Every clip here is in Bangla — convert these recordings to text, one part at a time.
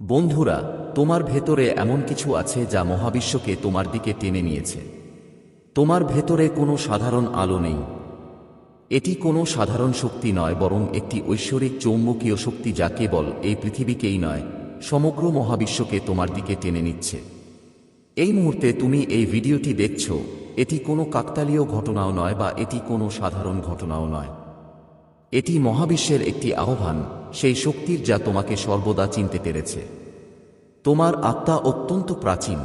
বন্ধুরা, তোমার ভেতরে এমন কিছু আছে যা মহাবিশ্বকে তোমার দিকে টেনে নিয়েছে। তোমার ভেতরে কোনো সাধারণ আলো নেই। এটি কোনো সাধারণ শক্তি নয়, বরং একটি ঐশ্বরিক চৌম্বকীয় শক্তি যা কেবল এই পৃথিবীকেই নয়, সমগ্র মহাবিশ্বকে তোমার দিকে টেনে নিচ্ছে। এই মুহূর্তে তুমি এই ভিডিওটি দেখছ, এটি কোনো কাকতালীয় ঘটনাও নয় বা এটি কোনো সাধারণ ঘটনাও নয়। এটি মহাবিশ্বের একটি আহ্বান, সেই শক্তির যা তোমাকে সর্বদা চিনতে পেরেছে। তোমার আত্মা অত্যন্ত প্রাচীন।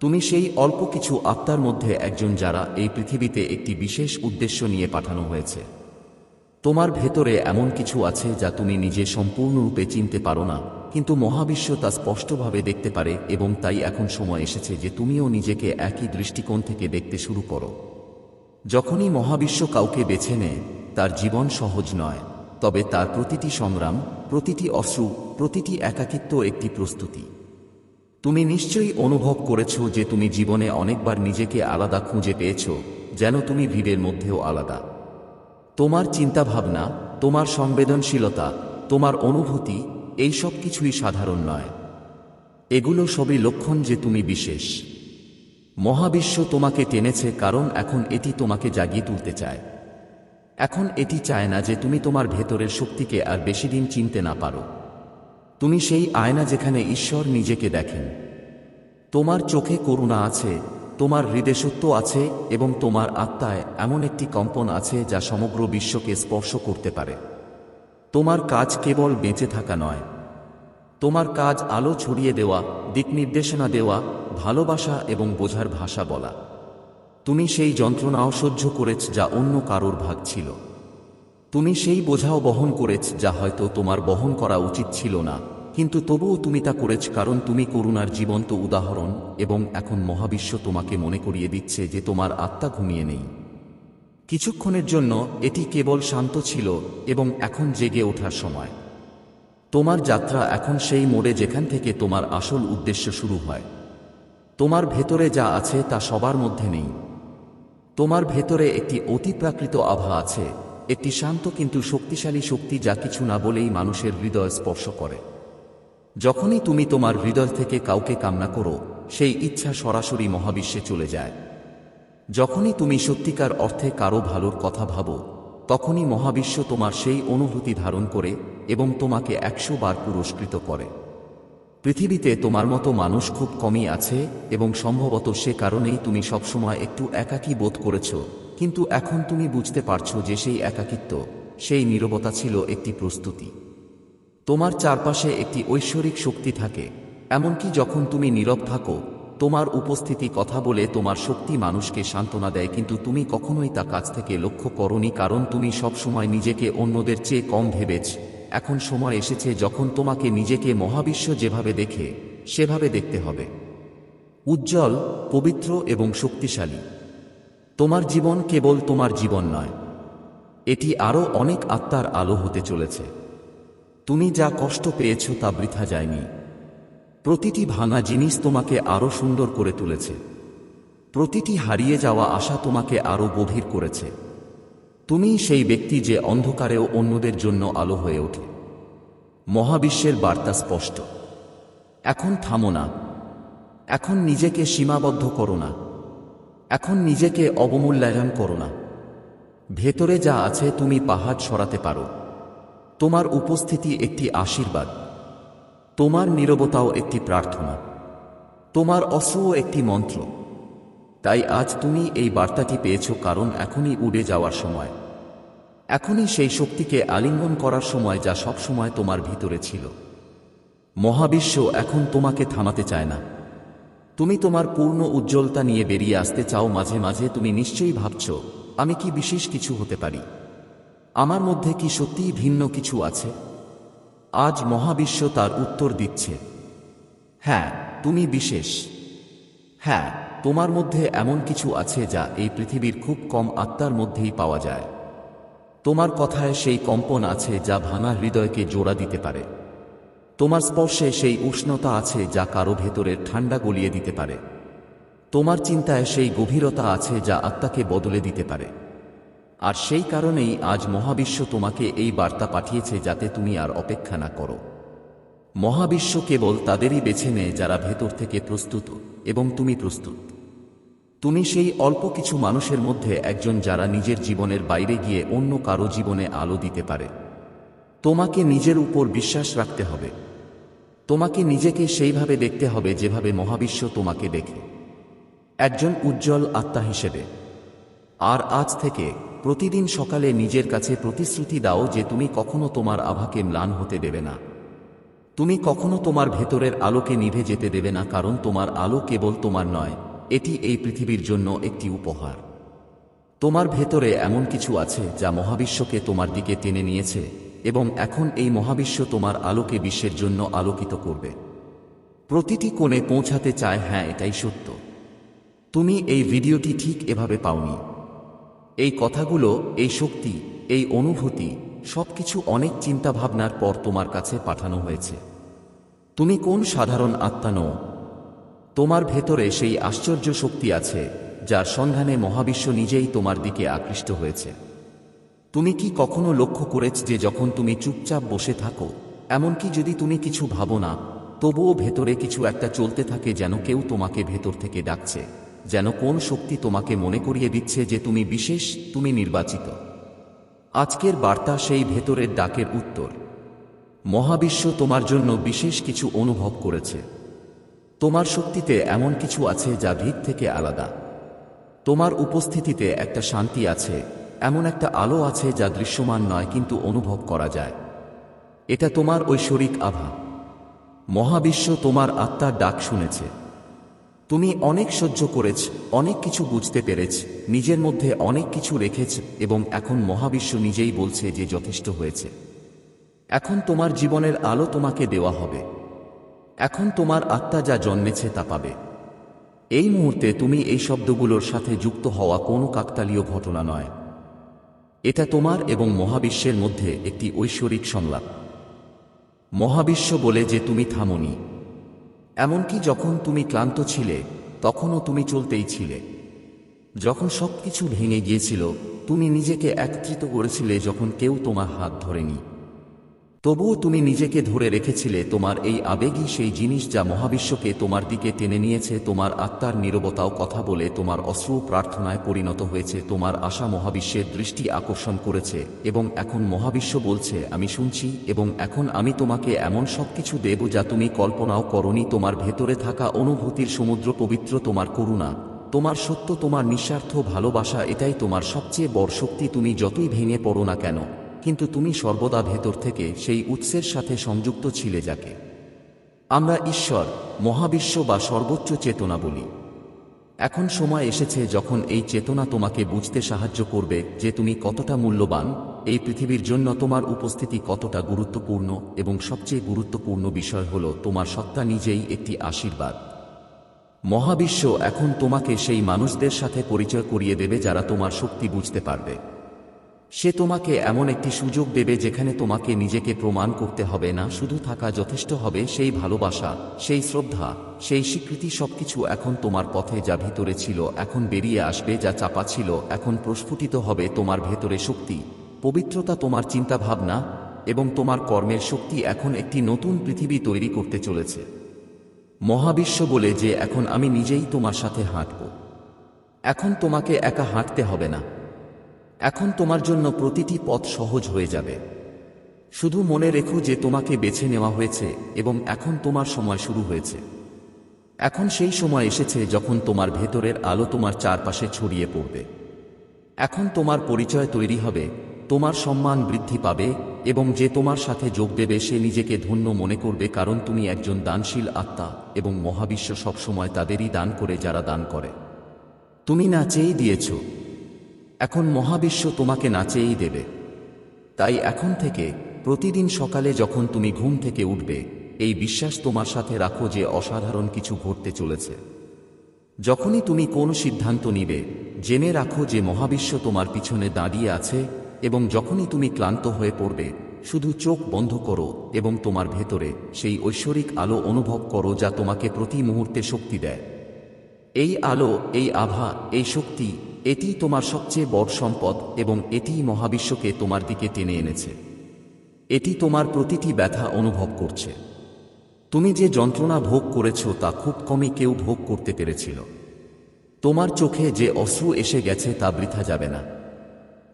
তুমি সেই অল্প কিছু আত্মার মধ্যে একজন যারা এই পৃথিবীতে একটি বিশেষ উদ্দেশ্য নিয়ে পাঠানো হয়েছে। তোমার ভেতরে এমন কিছু আছে যা তুমি নিজে সম্পূর্ণরূপে চিনতে পারো না, কিন্তু মহাবিশ্ব তা স্পষ্টভাবে দেখতে পারে এবং তাই এখন সময় এসেছে যে তুমিও নিজেকে একই দৃষ্টিকোণ থেকে দেখতে শুরু করো। যখনই মহাবিশ্ব কাউকে বেছে নেয় তার জীবন সহজ নয়, তবে তার প্রতিটি সংগ্রাম, প্রতিটি অশ্রু, প্রতিটি একাকিত্ব একটি প্রস্তুতি। তুমি নিশ্চয়ই অনুভব করেছ যে তুমি জীবনে অনেকবার নিজেকে আলাদা খুঁজে পেয়েছ, যেন তুমি ভিড়ের মধ্যেও আলাদা। তোমার চিন্তাভাবনা, তোমার সংবেদনশীলতা, তোমার অনুভূতি, এই সব কিছুই সাধারণ নয়। এগুলো সবই লক্ষণ যে তুমি বিশেষ। মহাবিশ্ব তোমাকে টেনেছে, কারণ এখন এটি তোমাকে জাগিয়ে তুলতে চায়। এখন এটি চায় না যে তুমি তোমার ভেতরের শক্তিকে আর বেশি দিন চিনতে না পারো। তুমি সেই আয়না যেখানে ঈশ্বর নিজেকে দেখেন। তোমার চোখে করুণা আছে, তোমার হৃদয়সত্য আছে এবং তোমার আত্মায় এমন একটি কম্পন আছে যা সমগ্র বিশ্বকে স্পর্শ করতে পারে। তোমার কাজ কেবল বেঁচে থাকা নয়। তোমার কাজ আলো ছড়িয়ে দেওয়া, দিক নির্দেশনা দেওয়া, ভালোবাসা এবং বোঝার ভাষা বলা। তুমি সেই যন্ত্রণাও সহ্য করেছ যা অন্য কারোর ভাগ ছিল। তুমি সেই বোঝাও বহন করেছ যা হয়তো তোমার বহন করা উচিত ছিল না। কিন্তু তবুও তুমি তা করেছ কারণ তুমি করুণার জীবন্ত উদাহরণ এবং এখন মহাবিশ্ব তোমাকে মনে করিয়ে দিচ্ছে যে তোমার আত্মা ঘুমিয়ে নেই। কিছুক্ষণের জন্য এটি কেবল শান্ত ছিল এবং এখন জেগে ওঠার সময়। তোমার যাত্রা এখন সেই মোড়ে যেখান থেকে তোমার আসল উদ্দেশ্য শুরু হয়। তোমার ভেতরে যা আছে তা সবার মধ্যে নেই। তোমার ভেতরে একটি অতিপ্রাকৃত আভা আছে, একটি শান্ত কিন্তু শক্তিশালী শক্তি যা কিছু না বলেই মানুষের হৃদয় স্পর্শ করে। যখনই তুমি তোমার হৃদয় থেকে কাউকে কামনা করো, সেই ইচ্ছা সরাসরি মহাবিশ্বে চলে যায়। যখনই তুমি সত্যিকার অর্থে কারও ভালোর কথা ভাবো, তখনই মহাবিশ্ব তোমার সেই অনুভূতি ধারণ করে এবং তোমাকে একশো বার পুরস্কৃত করে। পৃথিবীতে তোমার মতো মানুষ খুব কমই আছে, এবং সম্ভবত সে কারণেই তুমি সবসময় একটু একাকী বোধ করেছ। কিন্তু এখন তুমি বুঝতে পারছ যে সেই একাকিত্ব, সেই নীরবতা ছিল একটি প্রস্তুতি। তোমার চারপাশে একটি ঐশ্বরিক শক্তি থাকে। এমনকি যখন তুমি নীরব থাকো, তোমার উপস্থিতি কথা বলে তোমার শক্তি মানুষকে সান্ত্বনা দেয়, কিন্তু তুমি কখনোই তা কাছ থেকে লক্ষ্য করনি, কারণ তুমি সবসময় নিজেকে অন্যদের চেয়ে কম ভেবেছ। এখন সময় এসেছে যখন তোমাকে নিজেকে মহাবিশ্ব যেভাবে দেখে, সেভাবে দেখতে হবে। উজ্জ্বল, পবিত্র এবং শক্তিশালী। তোমার জীবন কেবল তোমার জীবন নয়। এটি আরও অনেক আত্মার আলো হতে চলেছে। তুমি যা কষ্ট পেয়েছ তা বৃথা যায়নি। প্রতিটি ভাঙা জিনিস তোমাকে আরও সুন্দর করে তুলেছে। প্রতিটি হারিয়ে যাওয়া আশা তোমাকে আরও গভীর করেছে। তুমি সেই ব্যক্তি যে অন্ধকারেও অন্যদের জন্য আলো হয়ে ওঠে। মহাবিশ্বের বার্তা স্পষ্ট। এখন থামো না। এখন নিজেকে সীমাবদ্ধ করো না। এখন নিজেকে অবমূল্যায়ন করো না। ভেতরে যা আছে তুমি পাহাড় সরাতে পারো। তোমার উপস্থিতি একটি আশীর্বাদ। তোমার নীরবতাও একটি প্রার্থনা। তোমার অস্ত্রও একটি মন্ত্র। তাই আজ তুমি এই বার্তাটি পেয়েছ কারণ এখনই উড়ে যাওয়ার সময়। এখনই সেই শক্তিকে আলিঙ্গন করার সময় যা সব সময় তোমার ভিতরে ছিল। মহাবিশ্ব এখন তোমাকে থামাতে চায় না। তুমি তোমার পূর্ণ উজ্জ্বলতা নিয়ে বেরিয়ে আসতে চাও মাঝে মাঝে, তুমি নিশ্চয়ই ভাবছ, আমি কি বিশেষ কিছু হতে পারি? আমার মধ্যে কি সত্যিই ভিন্ন কিছু আছে? আজ মহাবিশ্ব তার উত্তর দিচ্ছে। হ্যাঁ তুমি বিশেষ। হ্যাঁ তোমার মধ্যে এমন কিছু আছে যা এই পৃথিবীর খুব কম আত্মার মধ্যেই পাওয়া যায়। তোমার কথায় সেই কম্পন আছে যা ভাঙা হৃদয়কে জোড়া দিতে পারে। তোমার স্পর্শে সেই উষ্ণতা আছে যা কারও ভেতরের ঠান্ডা গলিয়ে দিতে পারে। তোমার চিন্তায় সেই গভীরতা আছে যা আত্মাকে বদলে দিতে পারে। আর সেই কারণেই আজ মহাবিশ্ব তোমাকে এই বার্তা পাঠিয়েছে যাতে তুমি আর অপেক্ষা না করো। মহাবিশ্ব কেবল তাদেরই বেছে নেয় যারা ভেতর থেকে প্রস্তুত। এবং তুমি প্রস্তুত। তুমি সেই অল্প কিছু মানুষের মধ্যে একজন যারা নিজের জীবনের বাইরে গিয়ে অন্য কারও জীবনে আলো দিতে পারে। তোমাকে নিজের উপর বিশ্বাস রাখতে হবে। তোমাকে নিজেকে সেইভাবে দেখতে হবে যেভাবে মহাবিশ্ব তোমাকে দেখে। একজন উজ্জ্বল আত্মা হিসেবে। আর আজ থেকে প্রতিদিন সকালে নিজের কাছে প্রতিশ্রুতি দাও যে তুমি কখনো তোমার আভাকে ম্লান হতে দেবে না। তুমি কখনো তোমার ভেতরের আলোকে নিভে যেতে দেবে না, কারণ তোমার আলো কেবল তোমার নয়, এটি এই পৃথিবীর জন্য একটি উপহার। তোমার ভেতরে এমন কিছু আছে যা মহাবিশ্বকে তোমার দিকে টেনে নিয়েছে, এবং এখন এই মহাবিশ্ব তোমার আলোকে বিশ্বের জন্য আলোকিত করবে। প্রতিটি কোণে পৌঁছাতে চায় হ্যাঁ এটাই সত্য। তুমি এই ভিডিওটি ঠিক এভাবে পাওনি। এই কথাগুলো, এই শক্তি, এই অনুভূতি সবকিছু অনেক চিন্তাভাবনার পর তোমার কাছে পাঠানো হয়েছে। তুমি কোন সাধারণ আত্মা নও। তোমার ভেতরে সেই আশ্চর্য শক্তি আছে, যার সন্ধানে মহাবিশ্ব নিজেই তোমার দিকে আকৃষ্ট হয়েছে। তুমি কি কখনো লক্ষ্য করেছ যে যখন তুমি চুপচাপ বসে থাকো, এমনকি যদি তুমি কিছু ভাবো না, তবুও ভেতরে কিছু একটা চলতে থাকে যেন কেউ তোমাকে ভেতর থেকে ডাকছে, যেন কোন শক্তি তোমাকে মনে করিয়ে দিচ্ছে যে তুমি বিশেষ, তুমি নির্বাচিত। আজকের বার্তা সেই ভেতরের ডাকের উত্তর। মহাবিশ্ব তোমার জন্য বিশেষ কিছু অনুভব করেছে। তোমার শক্তিতে এমন কিছু আছে যা ভিত থেকে আলাদা। তোমার উপস্থিতিতে একটা শান্তি আছে, এমন একটা আলো আছে যা দৃশ্যমান নয় কিন্তু অনুভব করা যায়। এটা তোমার ঐশ্বরিক আভা। মহাবিশ্ব তোমার আত্মার ডাক শুনেছে। তুমি অনেক সহ্য করেছ, অনেক কিছু বুঝতে পেরেছ, নিজের মধ্যে অনেক কিছু রেখেছ এবং এখন মহাবিশ্ব নিজেই বলছে যে যথেষ্ট হয়েছে। এখন তোমার জীবনের আলো তোমাকে দেওয়া হবে। এখন তোমার আত্মা যা জন্মেছে তা পাবে। এই মুহূর্তে তুমি এই শব্দগুলোর সাথে যুক্ত হওয়া কোনো কাকতালীয় ঘটনা নয়। এটা তোমার এবং মহাবিশ্বের মধ্যে একটি ঐশ্বরিক সংলাপ। মহাবিশ্ব বলে যে তুমি থামনি। এমনকি যখন তুমি ক্লান্ত ছিলে, তখনও তুমি চলতেই ছিলে। যখন সব কিছু ভেঙে গিয়েছিল, তুমি নিজেকে একত্রিত করেছিলে যখন কেউ তোমার হাত ধরেনি। তবুও তুমি নিজেকে ধরে রেখেছিলে, তোমার এই আবেগই সেই জিনিস যা মহাবিশ্বকে তোমার দিকে টেনে নিয়েছে, তোমার আত্মার নীরবতাও কথা বলে, তোমার অশ্রু প্রার্থনায় পরিণত হয়েছে, তোমার আশা মহাবিশ্বের দৃষ্টি আকর্ষণ করেছে, এবং এখন মহাবিশ্ব বলছে, আমি শুনছি, এবং এখন আমি তোমাকে এমন সব কিছু দেব যা তুমি কল্পনাও করনি, তোমার ভেতরে থাকা অনুভূতির সমুদ্র পবিত্র, তোমার করুণা, তোমার সত্য, তোমার নিঃস্বার্থ ভালোবাসা, এটাই তোমার সবচেয়ে বড় শক্তি, তুমি যতই ভেঙে পড়ো না কেন। কিন্তু তুমি সর্বদা ভেতর থেকে সেই উৎসের সাথে সংযুক্ত ছিলে যাকে। আমরা ঈশ্বর, মহাবিশ্ব বা সর্বোচ্চ চেতনা বলি। এখন সময় এসেছে যখন এই চেতনা তোমাকে বুঝতে সাহায্য করবে যে তুমি কতটা মূল্যবান, এই পৃথিবীর জন্য তোমার উপস্থিতি কতটা গুরুত্বপূর্ণ এবং সবচেয়ে গুরুত্বপূর্ণ বিষয় হল তোমার সত্তা নিজেই একটি আশীর্বাদ। মহাবিশ্ব এখন তোমাকে সেই মানুষদের সাথে পরিচয় করিয়ে দেবে যারা তোমার শক্তি বুঝতে পারবে। সে তোমাকে এমন একটি সুযোগ দেবে যেখানে তোমাকে নিজেকে প্রমাণ করতে হবে না। শুধু থাকা যথেষ্ট হবে সেই ভালোবাসা, সেই শ্রদ্ধা, সেই স্বীকৃতি সবকিছু এখন তোমার পথে যা ভিতরে ছিল, এখন বেরিয়ে আসবে যা চাপা ছিল, এখন প্রস্ফুটিত হবে তোমার ভেতরে শক্তি। পবিত্রতা তোমার চিন্তাভাবনা এবং তোমার কর্মের শক্তি এখন একটি নতুন পৃথিবী তৈরি করতে চলেছে। মহাবিশ্ব বলে যে, এখন আমি নিজেই তোমার সাথে হাঁটব। এখন তোমাকে একা হাঁটতে হবে না। এখন তোমার জন্য প্রতিটি পথ সহজ হয়ে যাবে। শুধু মনে রেখো যে তোমাকে বেছে নেওয়া হয়েছে এবং এখন তোমার সময় শুরু হয়েছে। এখন সেই সময় এসেছে যখন তোমার ভেতরের আলো তোমার চারপাশে ছড়িয়ে পড়বে। এখন তোমার পরিচয় তৈরি হবে, তোমার সম্মান বৃদ্ধি পাবে এবং যে তোমার সাথে যোগ দেবে সে নিজেকে ধন্য মনে করবে কারণ তুমি একজন দানশীল আত্মা এবং মহাবিশ্ব সবসময় তাদেরই দান করে যারা দান করে। তুমি না চেয়েই দিয়েছ এখন মহাবিশ্ব তোমাকে নাচেই দেবে। তাই এখন থেকে, প্রতিদিন সকালে যখন তুমি ঘুম থেকে উঠবে, এই বিশ্বাস তোমার সাথে রাখো যে অসাধারণ কিছু ঘটতে চলেছে। যখনই তুমি কোন সিদ্ধান্ত নিবে, জেনে রাখো যে মহাবিশ্ব তোমার পিছনে দাঁড়িয়ে আছে এবং যখনই তুমি ক্লান্ত হয়ে পড়বে, শুধু চোখ বন্ধ করো এবং তোমার ভেতরে সেই ঐশ্বরিক আলো অনুভব করো যা তোমাকে প্রতি মুহূর্তে শক্তি দেয়। এই আলো, এই আভা, এই শক্তি এটি তোমার সবচেয়ে বড় সম্পদ এবং এটিই মহাবিশ্বকে তোমার দিকে টেনে এনেছে। এটি তোমার প্রতিটি ব্যথা অনুভব করছে। তুমি যে যন্ত্রণা ভোগ করেছ তা খুব কমই কেউ ভোগ করতে পেরেছিল। তোমার চোখে যে অশ্রু এসে গেছে তা বৃথা যাবে না।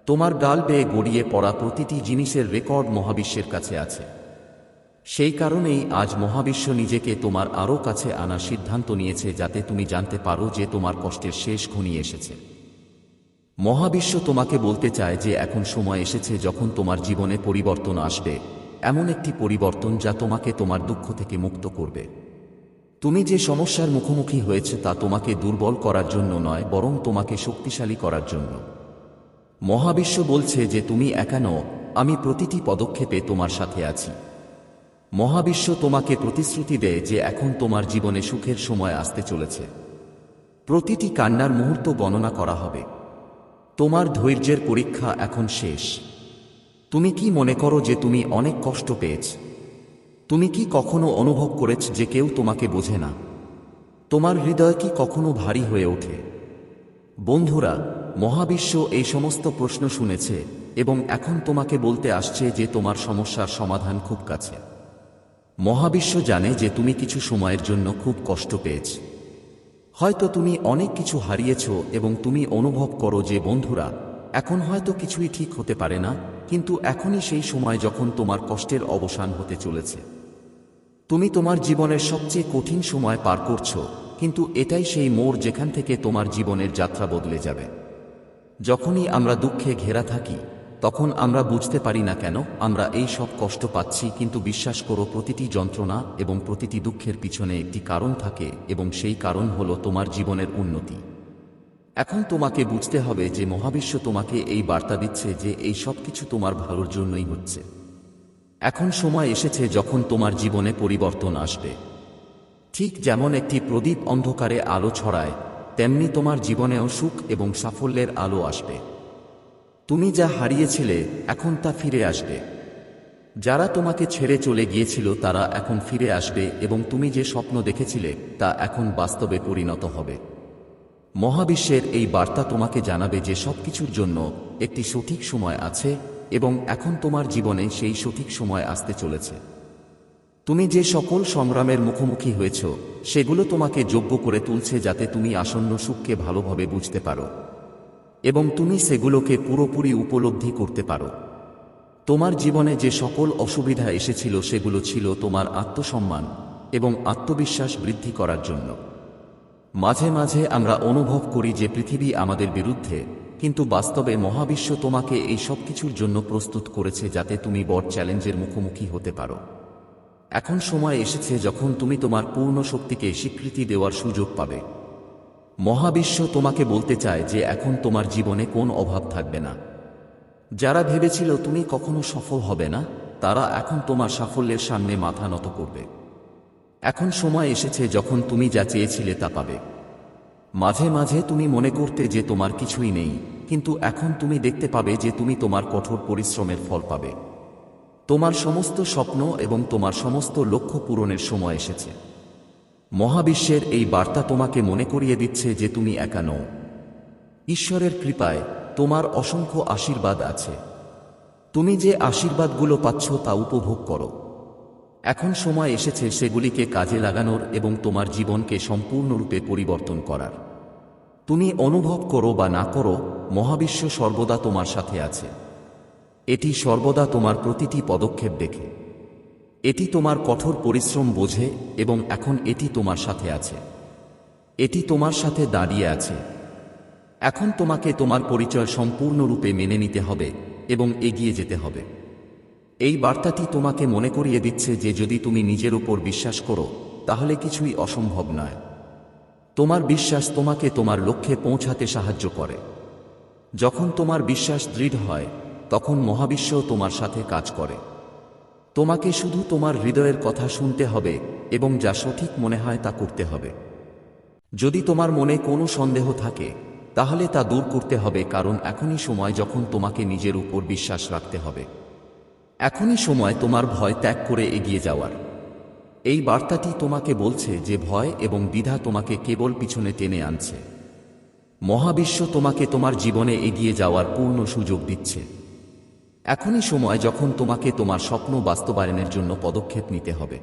তোমার গাল বেয়ে গড়িয়ে পড়া প্রতিটি জিনিসের রেকর্ড মহাবিশ্বের কাছে আছে। সেই কারণেই আজ মহাবিশ্ব নিজেকে তোমার আরও কাছে আনার সিদ্ধান্ত নিয়েছে যাতে তুমি জানতে পারো যে তোমার কষ্টের শেষ ঘনিয়ে এসেছে। মহাবিশ্ব তোমাকে বলতে চায় যে এখন সময় এসেছে যখন তোমার জীবনে পরিবর্তন আসবে। এমন একটি পরিবর্তন যা তোমাকে তোমার দুঃখ থেকে মুক্ত করবে। তুমি যে সমস্যার মুখোমুখি হয়েছে তা তোমাকে দুর্বল করার জন্য নয়, বরং তোমাকে শক্তিশালী করার জন্য। মহাবিশ্ব বলছে যে তুমি একা নও, আমি প্রতিটি পদক্ষেপে তোমার সাথে আছি। মহাবিশ্ব তোমাকে প্রতিশ্রুতি দেয় যে এখন তোমার জীবনে সুখের সময় আসতে চলেছে। প্রতিটি কান্নার মুহূর্ত গণনা করা হবে। তোমার ধৈর্যের পরীক্ষা এখন শেষ। তুমি কি মনে করো যে তুমি অনেক কষ্ট পেয়েছ? তুমি কি কখনো অনুভব করেছ যে কেউ তোমাকে বোঝে না? তোমার হৃদয় কি কখনো ভারী হয়ে ওঠে? বন্ধুরা, মহাবিশ্ব এই সমস্ত প্রশ্ন শুনেছে এবং এখন তোমাকে বলতে আসছে যে তোমার সমস্যার সমাধান খুব কাছে। মহাবিশ্ব জানে যে তুমি কিছু সময়ের জন্য খুব কষ্ট পেয়েছ। হয়তো তুমি অনেক কিছু হারিয়েছ এবং তুমি অনুভব করো যে, বন্ধুরা, এখন হয়তো কিছুই ঠিক হতে পারে না, কিন্তু এখনই সেই সময় যখন তোমার কষ্টের অবসান হতে চলেছে। তুমি তোমার জীবনের সবচেয়ে কঠিন সময় পার করছ, কিন্তু এটাই সেই মোড় যেখান থেকে তোমার জীবনের যাত্রা বদলে যাবে। যখনই আমরা দুঃখে ঘেরা থাকি তখন আমরা বুঝতে পারি না কেন, আমরা এই সব কষ্ট পাচ্ছি, কিন্তু বিশ্বাস করো প্রতিটি যন্ত্রণা এবং প্রতিটি দুঃখের পিছনে একটি কারণ থাকে এবং সেই কারণ হল তোমার জীবনের উন্নতি। এখন তোমাকে বুঝতে হবে যে মহাবিশ্ব তোমাকে এই বার্তা দিচ্ছে যে এই সব কিছু তোমার ভালোর জন্যই হচ্ছে। এখন সময় এসেছে যখন তোমার জীবনে পরিবর্তন আসবে। ঠিক যেমন একটি প্রদীপ অন্ধকারে আলো ছড়ায়, তেমনি তোমার জীবনেও সুখ এবং সাফল্যের আলো আসবে। তুমি যা হারিয়েছিলে, এখন তা ফিরে আসবে। যারা তোমাকে ছেড়ে চলে গিয়েছিল, তারা এখন ফিরে আসবে এবং তুমি যে স্বপ্ন দেখেছিলে, তা এখন বাস্তবে পরিণত হবে। মহাবিশ্বের এই বার্তা তোমাকে জানাবে যে সবকিছুর জন্য একটি সঠিক সময় আছে এবং এখন তোমার জীবনে সেই সঠিক সময় আসতে চলেছে। তুমি যে সকল সংগ্রামের মুখোমুখি হয়েছ, সেগুলো তোমাকে যোগ্য করে তুলছে যাতে তুমি আসন্ন সুখকে ভালোভাবে বুঝতে পারো। এবং তুমি সেগুলোকে পুরোপুরি উপলব্ধি করতে পারো। তোমার জীবনে যে সকল অসুবিধা এসেছিল সেগুলো ছিল তোমার আত্মসম্মান এবং আত্মবিশ্বাস বৃদ্ধি করার জন্য। মাঝে মাঝে আমরা অনুভব করি যে পৃথিবী আমাদের বিরুদ্ধে, কিন্তু বাস্তবে মহাবিশ্ব তোমাকে এই সব কিছুর জন্য প্রস্তুত করেছে যাতে তুমি বড় চ্যালেঞ্জের মুখোমুখি হতে পারো। এখন সময় এসেছে যখন তুমি তোমার পূর্ণ শক্তিকে স্বীকৃতি দেওয়ার সুযোগ পাবে। মহাবিশ্ব তোমাকে বলতে চায় যে এখন তোমার জীবনে কোন অভাব থাকবে না। যারা ভেবেছিল তুমি কখনো সফল হবে না, তারা এখন তোমার সাফল্যের সামনে মাথা নত করবে। এখন সময় এসেছে যখন তুমি যা চেয়েছিলে তা পাবে। মাঝে মাঝে তুমি মনে করতে যে তোমার কিছুই নেই, কিন্তু এখন তুমি দেখতে পাবে যে তুমি তোমার কঠোর পরিশ্রমের ফল পাবে। তোমার সমস্ত স্বপ্ন এবং তোমার সমস্ত লক্ষ্য পূরণের সময় এসেছে। মহাবিশ্বের এই বার্তা তোমাকে মনে করিয়ে দিচ্ছে যে তুমি একা নও। ঈশ্বরের কৃপায় তোমার অসংখ্য আশীর্বাদ আছে। তুমি যে আশীর্বাদগুলো পাচ্ছ তা উপভোগ করো। এখন সময় এসেছে সেগুলিকে কাজে লাগানোর এবং তোমার জীবনকে সম্পূর্ণরূপে পরিবর্তন করার। তুমি অনুভব করো বা না করো, মহাবিশ্ব সর্বদা তোমার সাথে আছে। এটি সর্বদা তোমার প্রতিটি পদক্ষেপ দেখে। এটি তোমার কঠোর পরিশ্রম বোঝে এবং এখন এটি তোমার সাথে আছে। এটি তোমার সাথে দাঁড়িয়ে আছে। এখন তোমাকে তোমার পরিচয় সম্পূর্ণরূপে মেনে নিতে হবে এবং এগিয়ে যেতে হবে। এই বার্তাটি তোমাকে মনে করিয়ে দিচ্ছে যে যদি তুমি নিজের উপর বিশ্বাস করো, তাহলে কিছুই অসম্ভব নয়। তোমার বিশ্বাস তোমাকে তোমার লক্ষ্যে পৌঁছাতে সাহায্য করে। যখন তোমার বিশ্বাস দৃঢ় হয়, তখন মহাবিশ্ব তোমার সাথে কাজ করে। তোমাকে শুধু তোমার হৃদয়ের কথা শুনতে হবে এবং যা সঠিক মনে হয় তা করতে হবে। যদি তোমার মনে কোনো সন্দেহ থাকে, তাহলে তা দূর করতে হবে কারণ এখনই সময় যখন তোমাকে নিজের উপর বিশ্বাস রাখতে হবে। এখনই সময় তোমার ভয় ত্যাগ করে এগিয়ে যাওয়ার। এই বার্তাটি তোমাকে বলছে যে ভয় এবং দ্বিধা তোমাকে কেবল পিছনে টেনে আনছে। মহাবিশ্ব তোমাকে তোমার জীবনে এগিয়ে যাওয়ার পূর্ণ সুযোগ দিচ্ছে। এখনই সময় যখন তোমাকে তোমার স্বপ্ন বাস্তবায়নের জন্য পদক্ষেপ নিতে হবে।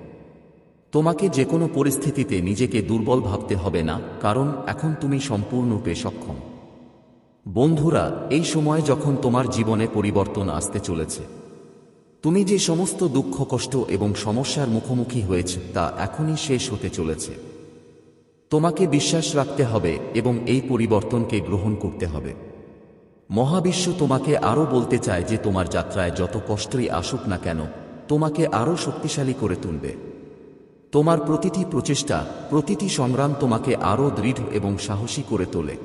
তোমাকে যে কোনো পরিস্থিতিতে নিজেকে দুর্বল ভাবতে হবে না, কারণ এখন তুমি সম্পূর্ণরূপে সক্ষম। বন্ধুরা, এই সময় যখন তোমার জীবনে পরিবর্তন আসতে চলেছে, তুমি যে সমস্ত দুঃখ, কষ্ট এবং সমস্যার মুখোমুখি হয়েছে তা এখনই শেষ হতে চলেছে। তোমাকে বিশ্বাস রাখতে হবে এবং এই পরিবর্তনকে গ্রহণ করতে হবে। মহাবিশ্ব তোমাকে আরও বলতে চায় যে তোমার যাত্রায় যত কষ্টই আসুক না কেন, তোমাকে আরও শক্তিশালী করে তুলবে। তোমার প্রতিটি প্রচেষ্টা, প্রতিটি সংগ্রাম তোমাকে আরও দৃঢ় এবং সাহসী করে তোলে।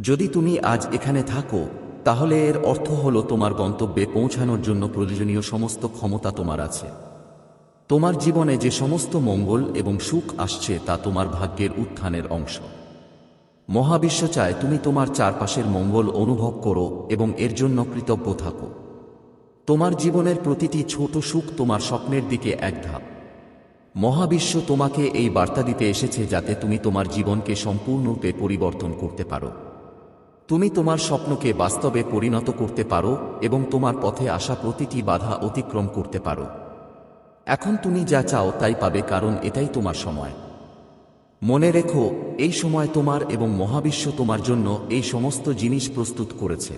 যদি তুমি আজ এখানে থাকো, তাহলে এর অর্থ হল তোমার গন্তব্যে পৌঁছানোর জন্য প্রয়োজনীয় সমস্ত ক্ষমতা তোমার আছে। তোমার জীবনে যে সমস্ত মঙ্গল এবং সুখ আসছে তা তোমার ভাগ্যের উত্থানের অংশ। মহাবিশ্ব চায় তুমি তোমার চারপাশের মঙ্গল অনুভব করো এবং এর জন্য কৃতজ্ঞ থাকো। তোমার জীবনের প্রতিটি ছোট সুখ তোমার স্বপ্নের দিকে এক ধাপ। মহাবিশ্ব তোমাকে এই বার্তা দিতে এসেছে যাতে তুমি তোমার জীবনকে সম্পূর্ণরূপে পরিবর্তন করতে পারো। তুমি তোমার স্বপ্নকে বাস্তবে পরিণত করতে পারো এবং তোমার পথে আসা প্রতিটি বাধা অতিক্রম করতে পারো। এখন তুমি যা চাও তাই পাবে কারণ এটাই তোমার সময়। মনে রেখো, এই সময় তোমার এবং মহাবিশ্ব তোমার জন্য এই সমস্ত জিনিস প্রস্তুত করেছে।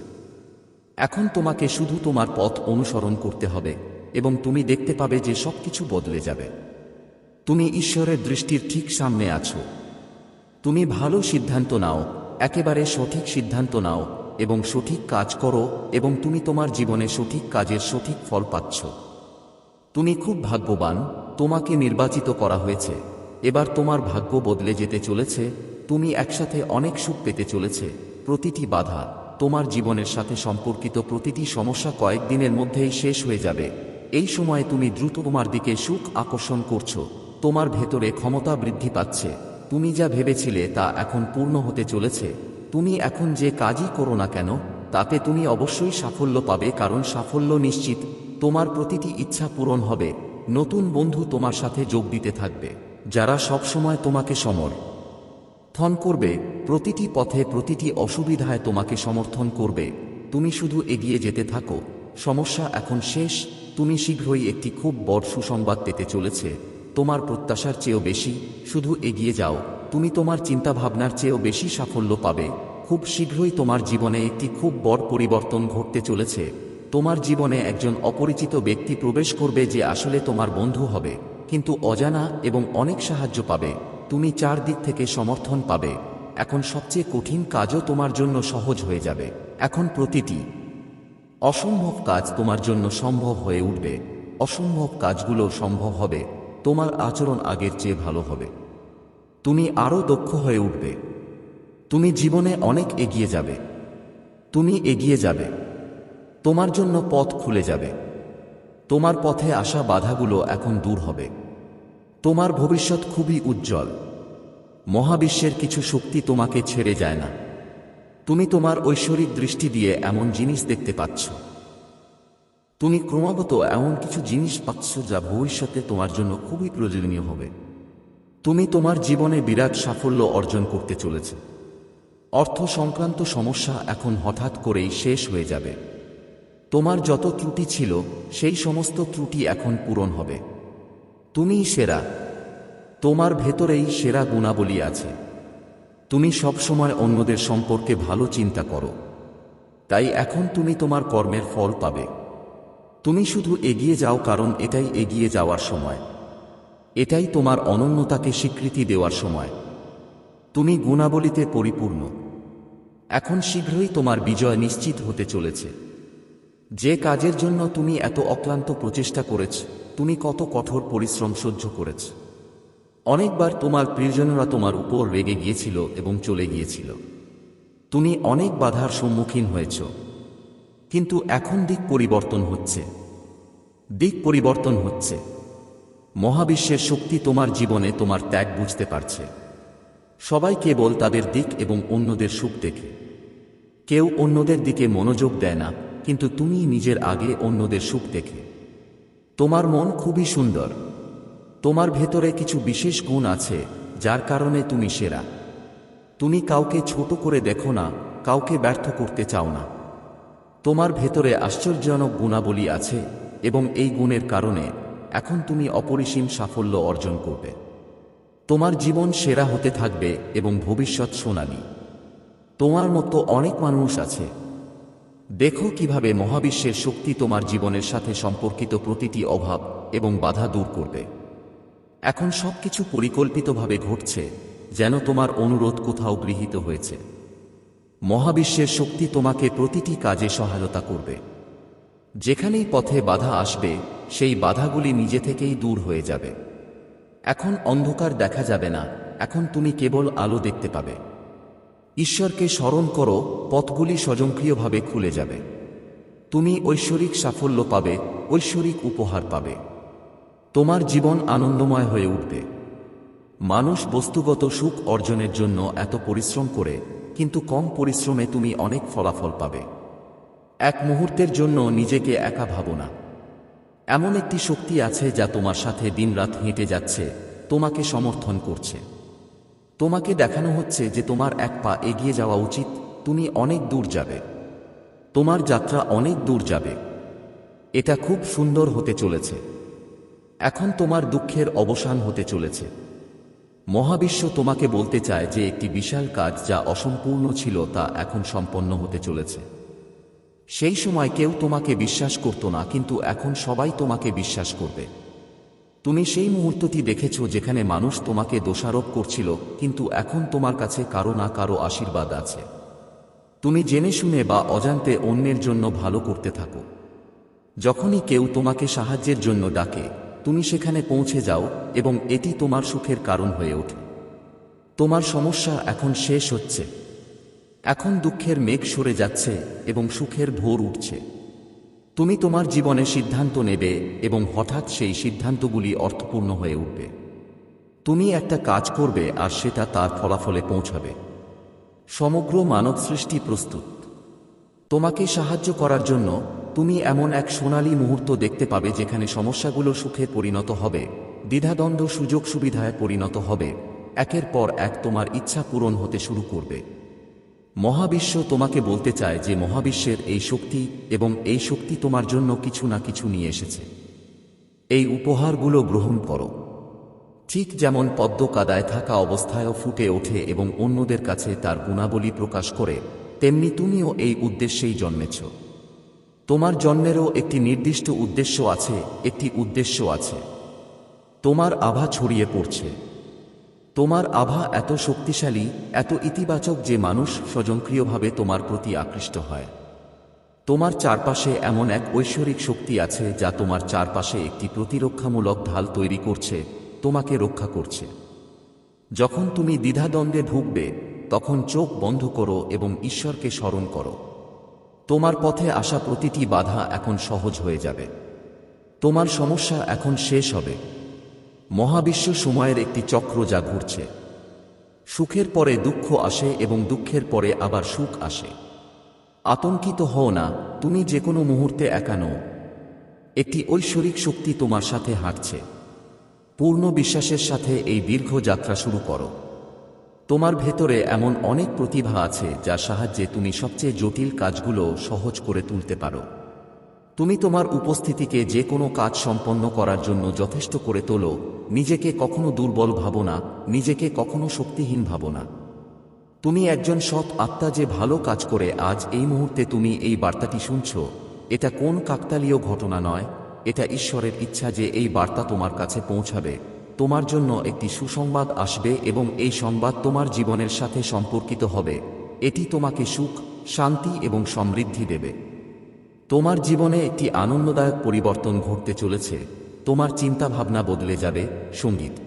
এখন তোমাকে শুধু তোমার পথ অনুসরণ করতে হবে এবং তুমি দেখতে পাবে যে সবকিছু বদলে যাবে। তুমি ঈশ্বরের দৃষ্টির ঠিক সামনে আছো। তুমি ভালো সিদ্ধান্ত নাও, একেবারে সঠিক সিদ্ধান্ত নাও এবং সঠিক কাজ করো এবং তুমি তোমার জীবনে সঠিক কাজের সঠিক ফল পাচ্ছ। তুমি খুব ভাগ্যবান, তোমাকে নির্বাচিত করা হয়েছে। এবার তোমার ভাগ্য বদলে যেতে চলেছে, তুমি একসাথে অনেক সুখ পেতে চলেছে, প্রতিটি বাধা তোমার জীবনের সাথে সম্পর্কিত প্রতিটি সমস্যা কয়েকদিনের মধ্যেই শেষ হয়ে যাবে। এই সময়ে তুমি দ্রুত তোমার দিকে সুখ আকর্ষণ করছ, তোমার ভেতরে ক্ষমতা বৃদ্ধি পাচ্ছে, তুমি যা ভেবেছিলে তা এখন পূর্ণ হতে চলেছে, তুমি এখন যে কাজই করো না কেন, তাতে তুমি অবশ্যই সাফল্য পাবে কারণ সাফল্য নিশ্চিত, তোমার প্রতিটি ইচ্ছা পূরণ হবে, নতুন বন্ধু তোমার সাথে যোগ দিতে থাকবে। যারা সবসময় তোমাকে সমর। থন করবে, প্রতিটি পথে প্রতিটি অসুবিধায় তোমাকে সমর্থন করবে। তুমি শুধু এগিয়ে যেতে থাকো। সমস্যা এখন শেষ। তুমি শীঘ্রই একটি খুব বড় সুসংবাদ পেতে চলেছে। তোমার প্রত্যাশার চেয়েও বেশি। শুধু এগিয়ে যাও। তুমি তোমার চিন্তাভাবনার চেয়েও বেশি সাফল্য পাবে। খুব শীঘ্রই তোমার জীবনে একটি খুব বড় পরিবর্তন ঘটতে চলেছে। তোমার জীবনে একজন অপরিচিত ব্যক্তি প্রবেশ করবে যে আসলে তোমার বন্ধু হবে। কিন্তু অজানা এবং অনেক সাহায্য পাবে। তুমি চারদিক থেকে সমর্থন পাবে। এখন সবচেয়ে কঠিন কাজও তোমার জন্য সহজ হয়ে যাবে। এখন প্রতিটি অসম্ভব কাজ তোমার জন্য সম্ভব হয়ে উঠবে। অসম্ভব কাজগুলো সম্ভব হবে। তোমার আচরণ আগের চেয়ে ভালো হবে। তুমি আরও দক্ষ হয়ে উঠবে। তুমি জীবনে অনেক এগিয়ে যাবে। তুমি এগিয়ে যাবে। তোমার জন্য পথ খুলে যাবে। তোমার পথে আসা বাধাগুলো এখন দূর হবে। তোমার ভবিষ্যৎ খুবই উজ্জ্বল। মহাবিশ্বের কিছু শক্তি তোমাকে ছেড়ে যায় না। তুমি তোমার ঐশ্বরিক দৃষ্টি দিয়ে এমন জিনিস দেখতে পাচ্ছ। তুমি ক্রমাগত এমন কিছু জিনিস পাচ্ছ যা ভবিষ্যতে তোমার জন্য খুবই প্রয়োজনীয় হবে। তুমি তোমার জীবনে বিরাট সাফল্য অর্জন করতে চলেছ। অর্থ সংক্রান্ত সমস্যা এখন হঠাৎ করেই শেষ হয়ে যাবে। তোমার যত ত্রুটি ছিল, সেই সমস্ত ত্রুটি এখন পূরণ হবে। তুমিই সেরা। তোমার ভেতরেই সেরা গুণাবলী আছে। তুমি সবসময় অন্যদের সম্পর্কে ভালো চিন্তা করো। তাই এখন তুমি তোমার কর্মের ফল পাবে। তুমি শুধু এগিয়ে যাও কারণ এটাই এগিয়ে যাওয়ার সময়। এটাই তোমার অনন্যতাকে স্বীকৃতি দেওয়ার সময়। তুমি গুণাবলীতে পরিপূর্ণ। এখন শীঘ্রই তোমার বিজয় নিশ্চিত হতে চলেছে। যে কাজের জন্য তুমি এত অক্লান্ত প্রচেষ্টা করেছ, তুমি কত কঠোর পরিশ্রম সহ্য করেছ। অনেকবার তোমার প্রিয়জনরা তোমার উপর রেগে গিয়েছিল এবং চলে গিয়েছিল। তুমি অনেক বাধার সম্মুখীন হয়েছ। কিন্তু এখন দিক পরিবর্তন হচ্ছে। দিক পরিবর্তন হচ্ছে। মহাবিশ্বের শক্তি তোমার জীবনে তোমার ত্যাগ বুঝতে পারছে। সবাই কেবল তাদের দিক এবং অন্যদের সুখ দেখে। কেউ অন্যদের দিকে মনোযোগ দেয় না। কিন্তু তুমি নিজের আগে অন্যদের সুখ দেখে। তোমার মন খুবই সুন্দর। তোমার ভেতরে কিছু বিশেষ গুণ আছে, যার কারণে তুমি সেরা। তুমি কাউকে ছোট করে দেখো না, কাউকে ব্যর্থ করতে চাও না। তোমার ভেতরে আশ্চর্যজনক গুণাবলী আছে এবং এই গুণের কারণে এখন তুমি অপরিসীম সাফল্য অর্জন করবে। তোমার জীবন সেরা হতে থাকবে এবং ভবিষ্যৎ সোনালী। তোমার মতো অনেক মানুষ আছে দেখো কীভাবে মহাবিশ্বের শক্তি তোমার জীবনের সাথে সম্পর্কিত প্রতিটি অভাব এবং বাধা দূর করবে। এখন সবকিছু পরিকল্পিতভাবে ঘটছে, যেন তোমার অনুরোধ কোথাও গৃহীত হয়েছে। মহাবিশ্বের শক্তি তোমাকে প্রতিটি কাজে সহায়তা করবে। যেখানেই পথে বাধা আসবে, সেই বাধাগুলি নিজে থেকেই দূর হয়ে যাবে। এখন অন্ধকার দেখা যাবে না, এখন তুমি কেবল আলো দেখতে পাবে। ঈশ্বরকে স্মরণ করো, পথগুলি স্বয়ংক্রিয়ভাবে খুলে যাবে। তুমি ঐশ্বরিক সাফল্য পাবে, ঐশ্বরিক উপহার পাবে। তোমার জীবন আনন্দময় হয়ে উঠবে। মানুষ বস্তুগত সুখ অর্জনের জন্য এত পরিশ্রম করে, কিন্তু কম পরিশ্রমে তুমি অনেক ফলাফল পাবে। এক মুহূর্তের জন্য নিজেকে একা ভাবো না। এমন একটি শক্তি আছে যা তোমার সাথে দিনরাত হেঁটে যাচ্ছে, তোমাকে সমর্থন করছে। তোমাকে দেখানো হচ্ছে যে তোমার এক পা এগিয়ে যাওয়া উচিত, তুমি অনেক দূর যাবে। তোমার যাত্রা অনেক দূর যাবে। এটা খুব সুন্দর হতে চলেছে। এখন তোমার দুঃখের অবসান হতে চলেছে। মহাবিশ্ব তোমাকে বলতে চায় যে একটি বিশাল কাজ যা অসম্পূর্ণ ছিল তা এখন সম্পন্ন হতে চলেছে। সেই সময় কেউ তোমাকে বিশ্বাস করত না, কিন্তু এখন সবাই তোমাকে বিশ্বাস করবে। তুমি সেই মুহূর্তটি দেখেছ যেখানে মানুষ তোমাকে দোষারোপ করছিল, কিন্তু এখন তোমার কাছে কারও না কারও আশীর্বাদ আছে। তুমি জেনে শুনে বা অজান্তে অন্যের জন্য ভালো করতে থাকো। যখনই কেউ তোমাকে সাহায্যের জন্য ডাকে, তুমি সেখানে পৌঁছে যাও এবং এটি তোমার সুখের কারণ হয়ে ওঠে। তোমার সমস্যা এখন শেষ হচ্ছে। এখন দুঃখের মেঘ সরে যাচ্ছে এবং সুখের ভোর উঠছে। তুমি তোমার জীবনে সিদ্ধান্ত নেবে এবং হঠাৎ সেই সিদ্ধান্তগুলি অর্থপূর্ণ হয়ে উঠবে। তুমি একটা কাজ করবে আর সেটা তার ফলাফলে পৌঁছাবে। সমগ্র মানব সৃষ্টি প্রস্তুত। তোমাকে সাহায্য করার জন্য তুমি এমন এক সোনালী মুহূর্ত দেখতে পাবে যেখানে সমস্যাগুলো সুখে পরিণত হবে, দ্বিধাদ্বন্দ্ব সুযোগ সুবিধায় পরিণত হবে, একের পর এক তোমার ইচ্ছা পূরণ হতে শুরু করবে। মহাবিশ্ব তোমাকে বলতে চায় যে মহাবিশ্বের এই শক্তি এবং এই শক্তি তোমার জন্য কিছু না কিছু নিয়ে এসেছে। এই উপহারগুলো গ্রহণ করো। ঠিক যেমন পদ্ম কাদায় থাকা অবস্থায়ও ফুটে ওঠে এবং অন্যদের কাছে তার গুণাবলী প্রকাশ করে, তেমনি তুমিও এই উদ্দেশ্যেই জন্মেছ। তোমার জন্মেরও একটি নির্দিষ্ট উদ্দেশ্য আছে, একটি উদ্দেশ্য আছে। তোমার আভা ছড়িয়ে পড়ছে। তোমার আভা এত শক্তিশালী, এত ইতিবাচক যে মানুষ স্বয়ংক্রিয়ভাবে তোমার প্রতি আকৃষ্ট হয়। তোমার চারপাশে এমন এক ঐশ্বরিক শক্তি আছে যা তোমার চারপাশে একটি প্রতিরক্ষামূলক ঢাল তৈরি করছে, তোমাকে রক্ষা করছে। যখন তুমি দ্বিধাদ্বন্দ্বে ঢুকবে তখন চোখ বন্ধ করো এবং ঈশ্বরকে স্মরণ করো। তোমার পথে আসা প্রতিটি বাধা এখন সহজ হয়ে যাবে। তোমার সমস্যা এখন শেষ হবে। মহাবিশ্ব সময়ের একটি চক্র যা ঘুরছে। সুখের পরে দুঃখ আসে এবং দুঃখের পরে আবার সুখ আসে। আতঙ্কিত হও না, তুমি যে কোনো মুহূর্তে একা নও। একটি ঐশ্বরিক শক্তি তোমার সাথে হাঁটছে। পূর্ণ বিশ্বাসের সাথে এই দীর্ঘ যাত্রা শুরু করো। তোমার ভেতরে এমন অনেক প্রতিভা আছে যার সাহায্যে তুমি সবচেয়ে জটিল কাজগুলো সহজ করে তুলতে পারো। তুমি তোমার উপস্থিতিকে যে কোনো কাজ সম্পন্ন করার জন্য যথেষ্ট করে তোলো, নিজেকে কখনো দুর্বল ভাবো না, নিজেকে কখনো শক্তিহীন ভাবো না। তুমি একজন সৎ আত্মা যে ভালো কাজ করে, আজ এই মুহূর্তে তুমি এই বার্তাটি শুনছ, এটা কোন কাকতালীয় ঘটনা নয়, এটা ঈশ্বরের ইচ্ছা যে এই বার্তা তোমার কাছে পৌঁছাবে, তোমার জন্য একটি সুসংবাদ আসবে এবং এই সংবাদ তোমার জীবনের সাথে সম্পর্কিত হবে, এটি তোমাকে সুখ, শান্তি এবং সমৃদ্ধি দেবে। তোমার জীবনে একটি আনন্দদায়ক পরিবর্তন ঘটতে চলেছে। তোমার চিন্তাভাবনা বদলে যাবে। সংগীত।